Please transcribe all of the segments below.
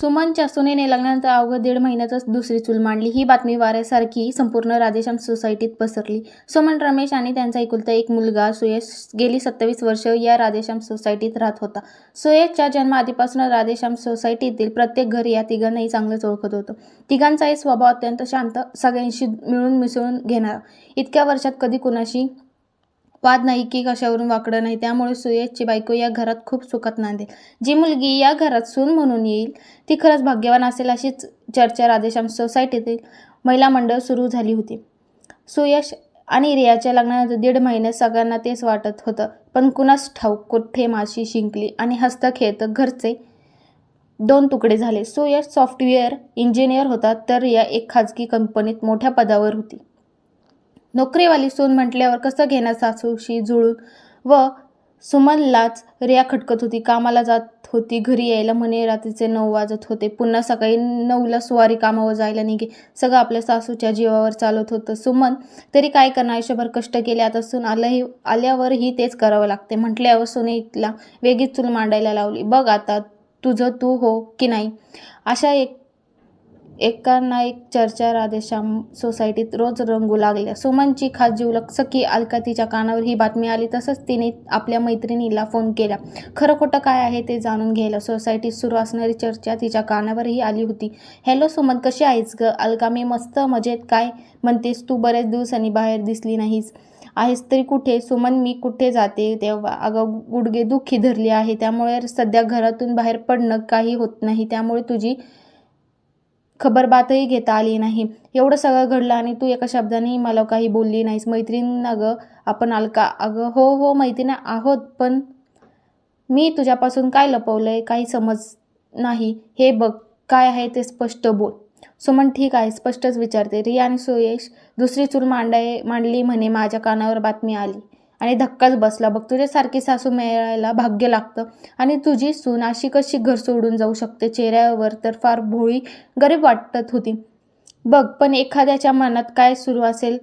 सुमनच्या सुनेने लग्नानंतर अवघं दीड महिन्यातच दुसरी चूल मांडली. ही बातमी वाऱ्यासारखी संपूर्ण राधेश्याम सोसायटीत पसरली. सुमन रमेश आणि त्यांचा एकुलता एक मुलगा सुयश गेली सत्तावीस वर्ष या राधेश्याम सोसायटीत राहत होता. सुयशच्या जन्माआधीपासून राधेश्याम सोसायटीतील प्रत्येक घर या तिघांनाही चांगलंच ओळखत होतं. तिघांचाही स्वभाव अत्यंत शांत सगळ्यांशी मिळून मिसळून घेणारा. इतक्या वर्षात कधी कुणाशी वाद नाही की कशावरून वाकडं नाही. त्यामुळे सुयशची बायको या घरात खूप सुखात नांदेल. जी मुलगी या घरात सून म्हणून येईल ती खरंच भाग्यवान असेल अशीच चर्चा राधेश्याम सोसायटीतील महिला मंडळ सुरू झाली होती. सुयश आणि रियाच्या लग्नानंतर दीड महिने सगळ्यांना तेच वाटत होतं. पण कुणास ठाऊक कुठे माशी शिंकली आणि हस्त खेळत घरचे दोन तुकडे झाले. सुयश सॉफ्टवेअर इंजिनियर होता तर रिया एक खाजगी कंपनीत मोठ्या पदावर होती. नोकरीवाली सून म्हटल्यावर कसं घेणार सासूशी जुळून? व सुमनलाच रिया खटकत होती. कामाला जात होती. घरी यायला म्हणे रात्रीचे नऊ वाजत होते. पुन्हा सकाळी नऊला सुवारी कामावर जायला निघे. सगळं आपल्या सासूच्या जीवावर चालत होतं. सुमन तरी काय करणार? आयुष्यभर कष्ट केले. आता सून आलंही आल्यावरही तेच करावं लागते. म्हटल्यावर सुनेला वेगळीच चूल मांडायला लावली. बघ आता तुझं तू हो की नाही? अशा एक एकांना एक चर्चा राधेश्याम सोसायटीत रोज रंगू लागल्या. सुमनची खास जीवलक सखी अलका तिच्या कानावर ही बातमी आली तसंच तिने आपल्या मैत्रिणीला फोन केला. खरं खोटं काय आहे ते जाणून घ्यायला सोसायटीत सुरू असणारी चर्चा तिच्या कानावरही आली होती. हॅलो सुमन कशी आहेस ग? अलका मी मस्त मजेत. काय म्हणतेस तू? बऱ्याच दिवसांनी बाहेर दिसली नाहीस. आहेस तरी कुठे? सुमन मी कुठे जाते? तेव्हा अगं गुडघे दुःखी धरली आहे. त्यामुळे सध्या घरातून बाहेर पडणं काही होत नाही. त्यामुळे तुझी खबरबातही घेता आली नाही. एवढं सगळं घडलं आणि तू एका शब्दाने मला काही बोलली नाहीस. मैत्रीण अगं आपण अलका अगं हो हो मैत्रीण आहोत पण मी तुझ्यापासून काय लपवलं आहे काही समज नाही. हे बघ काय आहे ते स्पष्ट बोल. सुमन ठीक आहे स्पष्टच विचारते. रिया आणि सुयश दुसरी चूल मांडाय मांडली म्हणे माझ्या कानावर बातमी आली. आणि धक्काच बसला. बघ तुझ्यासारखी सासू मिळायला भाग्य लागतं. आणि तुझी सून अशी कशी घर सोडून जाऊ शकते? चेहऱ्यावर तर फार भोळी गरीब वाटत होती. बघ पण एखाद्याच्या मनात काय सुरू असेल?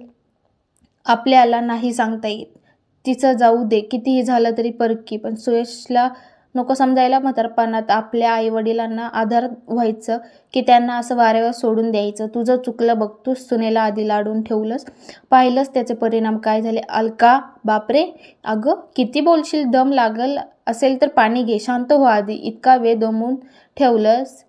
आपल्याला नाही सांगता येत. तिचं जाऊ दे. कितीही झालं तरी परकी पण सुयशला नको समजायला म्हातारपणात आपल्या आईवडिलांना आधार व्हायचं की त्यांना असं वाऱ्यावर सोडून द्यायचं. तुझं चुकलं बघ तूच सुनेला आधी लाडून ठेवलंस. पाहिलंच त्याचे परिणाम काय झाले? अलका बापरे! अगं किती बोलशील दम लागल असेल तर पाणी घे. शांत हो आधी. इतका वेळ दमून ठेवलंस.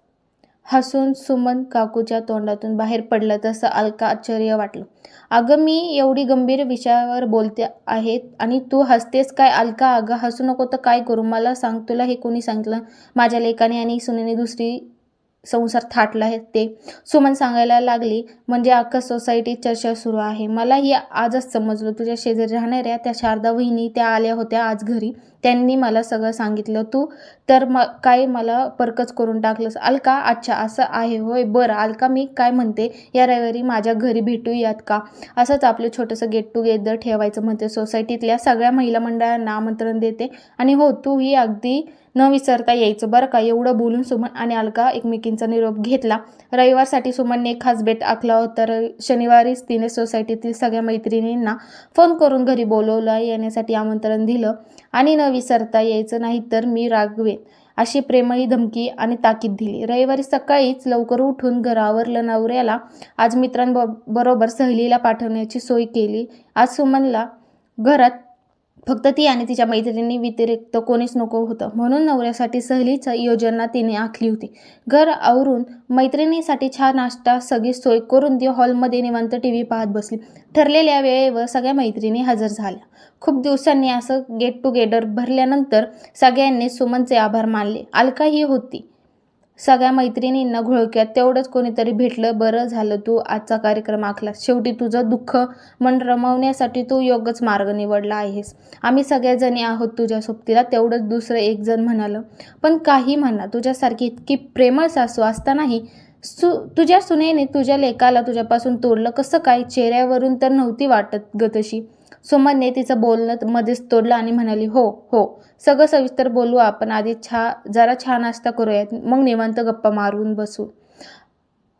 हसून सुमन काकूच्या तोंडातून बाहेर पडलं तसं अलका आश्चर्य वाटलं. अगं मी एवढी गंभीर विषयावर बोलते आहेत आणि तू हसतेस काय? अलका अगं हसू नको तर काय करू? मला सांग तुला हे कोणी सांगितलं? माझ्या लेखाने आणि सुनेने दुसरी संसार थाटला आहे ते. सुमन सांगायला लागली म्हणजे अख्खा सोसायटीत चर्चा सुरू आहे. मला ही आजच समजलं तुझ्या शेजारी राहणाऱ्या त्या शारदा वहिनी त्या आल्या होत्या आज घरी. त्यांनी मला सगळं सांगितलं तू तर म काय मला परकच करून टाकलंस. अलका अच्छा असं आहे होय बरं अलका मी काय म्हणते या रविवारी माझ्या घरी भेटूयात का? असंच आपलं छोटंसं गेट टुगेदर ठेवायचं म्हणते. सोसायटीतल्या सगळ्या महिला मंडळांना आमंत्रण देते. आणि हो तूही अगदी न विसरता यायचं बरं का? एवढं बोलून सुमन आणि अलका एकमेकींचा निरोप घेतला. रविवारसाठी सुमनने खास भेट आखला होता. तर शनिवारीच तिने सोसायटीतील सगळ्या मैत्रिणींना फोन करून घरी बोलवलं येण्यासाठी आमंत्रण दिलं. आणि न विसरता यायचं नाही तर मी रागवेन. अशी प्रेमळी धमकी आणि ताकीद दिली. रविवारी सकाळीच लवकर उठून घरावरलं नवऱ्याला आज मित्रांबरोबर सहलीला पाठवण्याची सोय केली. आज सुमनला घरात फक्त ती आणि तिच्या मैत्रिणी व्यतिरिक्त कोणीच नको होतं. म्हणून नवऱ्यासाठी सहलीचं योजना तिने आखली होती. घर आवरून मैत्रिणीसाठी छान नाश्ता सगळी सोय करून ती हॉलमध्ये निवांत टी व्ही पाहत बसली. ठरलेल्या वेळेवर सगळ्या मैत्रिणी हजर झाल्या. खूप दिवसांनी असं गेट टुगेदर भरल्यानंतर सगळ्यांनी सुमनचे आभार मानले. अलकाही होती. सगळ्या मैत्रिणींना घोळक्यात तेवढंच कोणीतरी भेटलं बरं झालं तू आजचा कार्यक्रम आखलास शेवटी तुझं दुःख मन रमवण्यासाठी तू योग्यच मार्ग निवडला आहेस. आम्ही सगळ्याजणी आहोत तुझ्या सोबतीला तेवढंच दुसरं एक जण म्हणालं. पण काही म्हणा तुझ्यासारखी इतकी प्रेमळ सासू असतानाही सु तुझ्या सुनेने तुझ्या लेकाला तुझ्यापासून तोडलं कसं काय? चेहऱ्यावरून तर नव्हती वाटत ग तशी. सुमनने तिचं बोलणं मध्येच तोडलं आणि म्हणाली हो हो सगळं सविस्तर बोलू आपण. आधी छा जरा छान नाश्ता करूयात. मग निवांत गप्पा मारून बसू.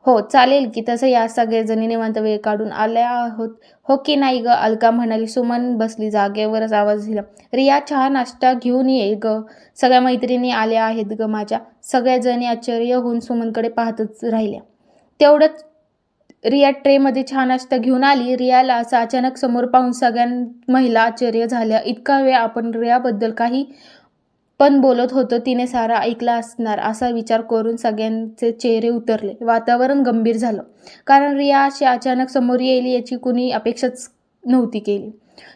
हो चालेल की. तसं या सगळेजणी निवांत वेळ काढून आल्या आहोत. हो की नाही ग? अलका म्हणाली. सुमन बसली. जागेवरच आवाज दिला. रिया चहा नाश्ता घेऊन ये ग. सगळ्या मैत्रिणी आल्या आहेत ग माझ्या. सगळ्याजणी आश्चर्य होऊन सुमनकडे पाहतच राहिल्या. तेवढंच रिया ट्रेमध्ये छान नाश्ता घेऊन आली. रियाला असं अचानक समोर पाहून सगळ्या महिला आश्चर्य झाल्या. इतका वेळ आपण रियाबद्दल काही पण बोलत होतो तिने सारा ऐकला असणार असा विचार करून सगळ्यांचे चेहरे उतरले. वातावरण गंभीर झालं. कारण रिया अशी अचानक समोर येईल याची कुणी अपेक्षाच नव्हती केली.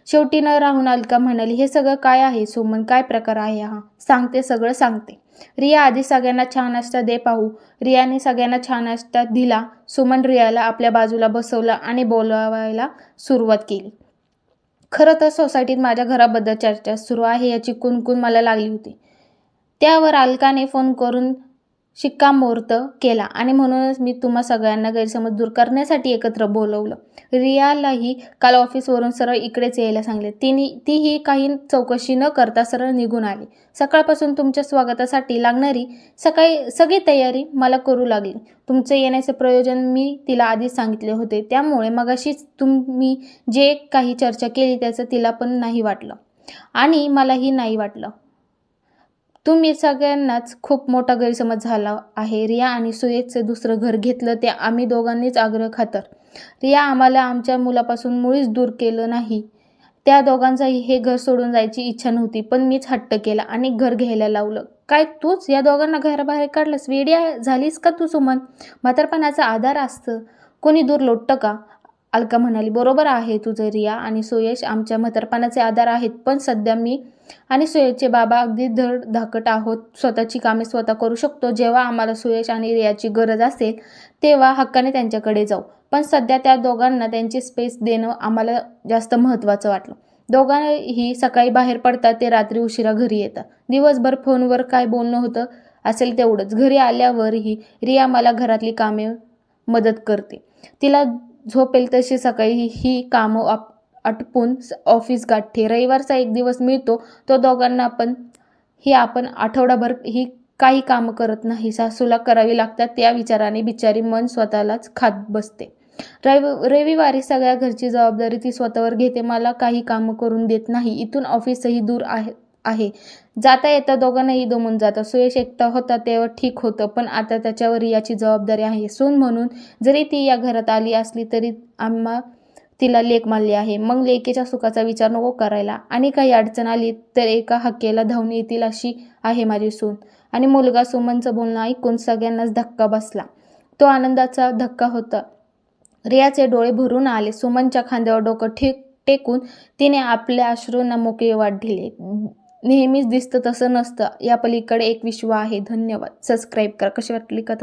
शेवटी न राहून अलका म्हणाली हे सगळं काय आहे सुमन? काय प्रकार आहे हा? सांगते सगळं सांगते. रिया आधी सगळ्यांना छान नाश्ता दे पाहू. रियाने सगळ्यांना छान नाश्ता दिला. सुमन रियाला आपल्या बाजूला बसवलं आणि बोलावायला सुरुवात केली. खरं तर सोसायटीत माझ्या घराबद्दल चर्चा सुरू आहे याची कुणकुण मला लागली होती. त्यावर अलकाने फोन करून शिक्कामोर्तब केला. आणि म्हणूनच मी तुम्हा सगळ्यांना गैरसमज दूर करण्यासाठी एकत्र बोलवलं. रियालाही काल ऑफिसवरून सरळ इकडेच यायला सांगले तिने तीही काही चौकशी न करता सरळ निघून आली. सकाळपासून तुमच्या स्वागतासाठी लागणारी सकाळी सगळी तयारी मला करू लागली. तुमचं येण्याचे प्रयोजन मी तिला आधीच सांगितले होते. त्यामुळे मगाशीच तुम्ही जे काही चर्चा केली त्याचं तिला पण नाही वाटलं. आणि मलाही नाही वाटलं. तुम्ही सगळ्यांनाच खूप मोठा गैरसमज झाला आहे. रिया आणि सुयेशचं दुसरं घर घेतलं ते आम्ही दोघांनीच आग्रह खातर. रिया आम्हाला आमच्या मुलापासून मुळीच दूर केलं नाही. त्या दोघांचाही हे घर सोडून जायची इच्छा नव्हती पण मीच हट्ट केला आणि घर घ्यायला लावलं. काय तूच या दोघांना घराबाहेर काढलंस? वेड्या झालीस का तू सुमन? म्हातारपणाचा आधार असतं. कोणी दूर लोटतं का? अलका म्हणाली बरोबर आहे तुझं रिया आणि सुयश आमच्या म्हातारपणाचे आधार आहेत पण सध्या मी आणि सुयशचे बाबा अगदी धड धाकट आहोत. स्वतःची कामे स्वतः करू शकतो. जेव्हा आम्हाला सुयश आणि रियाची गरज असेल तेव्हा हक्काने त्यांच्याकडे जाऊ. पण सध्या त्या दोघांना त्यांची स्पेस देणं आम्हाला जास्त महत्त्वाचं वाटलं. दोघांही सकाळी बाहेर पडतात ते रात्री उशिरा घरी येतात. दिवसभर फोनवर काय बोलणं होतं असेल तेवढंच. घरी आल्यावरही रिया मला घरातली कामे मदत करते. तिला झोपेल तशी सकाळी ही कामं आप आटपून ऑफिस गाठते. रविवारचा एक दिवस मिळतो तो दोघांना पण ही आपण आठवडाभर ही काही कामं करत नाही. सासूला करावी लागतात त्या विचाराने बिचारी मन स्वतःलाच खात बसते. रवि रविवारी सगळ्या घरची जबाबदारी ती स्वतःवर घेते. मला काही कामं करून देत नाही. इथून ऑफिसही दूर आहे आहे. जाता येता दोघांनाही दमून जातं. सुयश एकटा होता तेव्हा ठीक होतं पण आता त्याच्यावर याची जबाबदारी आहे. सून म्हणून जरी ती या घरात आली असली तरी आम्हा तिला लेख मानली आहे. मग लेकीच्या सुखाचा विचार नको करायला. आणि काही अडचण आली तर एका हक्केला धावून येतील अशी आहे माझी सून. आणि मुलगा सुमनचं बोलणं ऐकून सगळ्यांनाच धक्का बसला. तो आनंदाचा धक्का होता. रियाचे डोळे भरून आले. सुमनच्या खांद्यावर डोकं ठेक टेकून तिने आपल्या अश्रूंना मोकळी वाट दिले. नेहमीच दिसतं तसं नसतं. या पलीकडे एक विश्व आहे. धन्यवाद. सबस्क्राईब करा. कशी वाटली कथा?